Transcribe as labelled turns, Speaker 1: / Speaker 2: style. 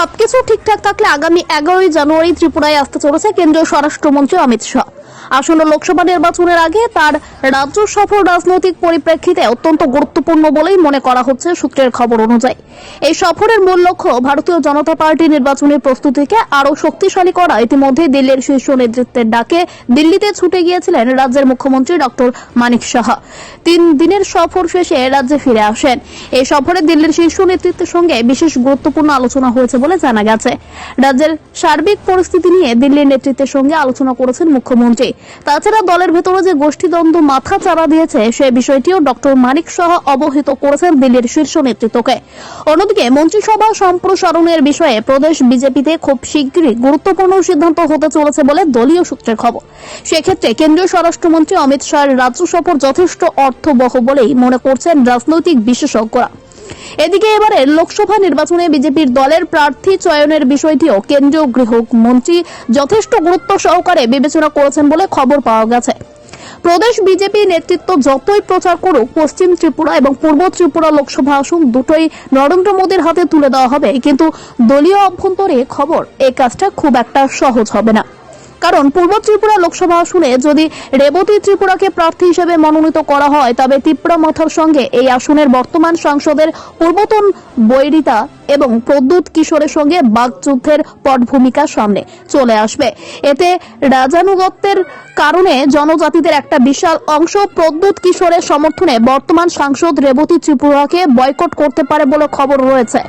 Speaker 1: সবকিছু ঠিকঠাক থাকলে আগামী এগারোই জানুয়ারি ত্রিপুরায় আসতে চলেছে কেন্দ্রীয় স্বরাষ্ট্রমন্ত্রী অমিত শাহ। আসন্ন লোকসভা নির্বাচনের আগে তার রাজ্য সফর রাজনৈতিক পরিপ্রেক্ষিতে অত্যন্ত গুরুত্বপূর্ণ বলেই মনে করা হচ্ছে সূত্রের খবর অনুযায়ী। এই সফরের মূল লক্ষ্য ভারতীয় জনতা পার্টি নির্বাচনী প্রস্তুতিকে আরও শক্তিশালী করা। ইতিমধ্যে দিল্লির শীর্ষ নেতৃত্বের ডাকে দিল্লিতে ছুটে গিয়েছিলেন রাজ্যের মুখ্যমন্ত্রী ডক্টর মানিক সাহা। তিন দিনের সফর শেষে রাজ্যে ফিরে আসেন। এই সফরে দিল্লির শীর্ষ নেতৃত্বের সঙ্গে বিশেষ গুরুত্বপূর্ণ আলোচনা হয়েছে বলে জানা গেছে। রাজ্যের সার্বিক পরিস্থিতি নিয়ে দিল্লির নেতৃত্বের সঙ্গে আলোচনা করেছেন মুখ্যমন্ত্রী। তাছাড়া দলের ভেতরে যে গোষ্ঠীদ্বন্দ্ব মাথা চাড়া দিয়েছে, সে বিষয়টিও ডক্টর মানিক সাহা অবহিত করেছেন দিল্লির শীর্ষ নেতৃত্বকে। অন্যদিকে মন্ত্রিসভা সম্প্রসারণের বিষয়ে প্রদেশ বিজেপিতে খুব শীঘ্রই গুরুত্বপূর্ণ সিদ্ধান্ত হতে চলেছে বলে দলীয় সূত্রের খবর। সেক্ষেত্রে কেন্দ্রীয় স্বরাষ্ট্রমন্ত্রী অমিত শাহের রাজ্য সফর যথেষ্ট অর্থবহ বলেই মনে করছেন রাজনৈতিক বিশেষজ্ঞরা। এদিকে এবারে লোকসভা নির্বাচনে বিজেপির দলের প্রার্থী চয়নের বিষয়টিও কেন্দ্রীয় গৃহ মন্ত্রী যথেষ্ট গুরুত্ব সহকারে বিবেচনা করেছেন বলে খবর পাওয়া গেছে। প্রদেশ বিজেপি নেতৃত্ব যতই প্রচার করুক, পশ্চিম ত্রিপুরা এবং পূর্ব ত্রিপুরা লোকসভা আসন দুটোই নরেন্দ্র মোদীর হাতে তুলে দেওয়া হবে। কিন্তু দলীয় অভ্যন্তরে খবর এই কাজটা খুব একটা সহজ হবে না। কারণ পূর্ব ত্রিপুরা লোকসভা আসনে যদি রেবতী ত্রিপুরাকে প্রার্থী হিসেবে মনোনীত করা হয়, তবে ত্রিপুরা মাথার সঙ্গে এই আসনের বর্তমান সাংসদের পূর্বতন বৈরিতা এবং প্রদ্যুৎ কিশোরের সঙ্গে বাকযুদ্ধের পটভূমিকা সামনে চলে আসবে। এতে রাজানুগত্যের কারণে জনজাতিদের একটা বিশাল অংশ প্রদ্যুৎ কিশোরের সমর্থনে বর্তমান সাংসদ রেবতী ত্রিপুরাকে বয়কট করতে পারে বলে খবর রয়েছে।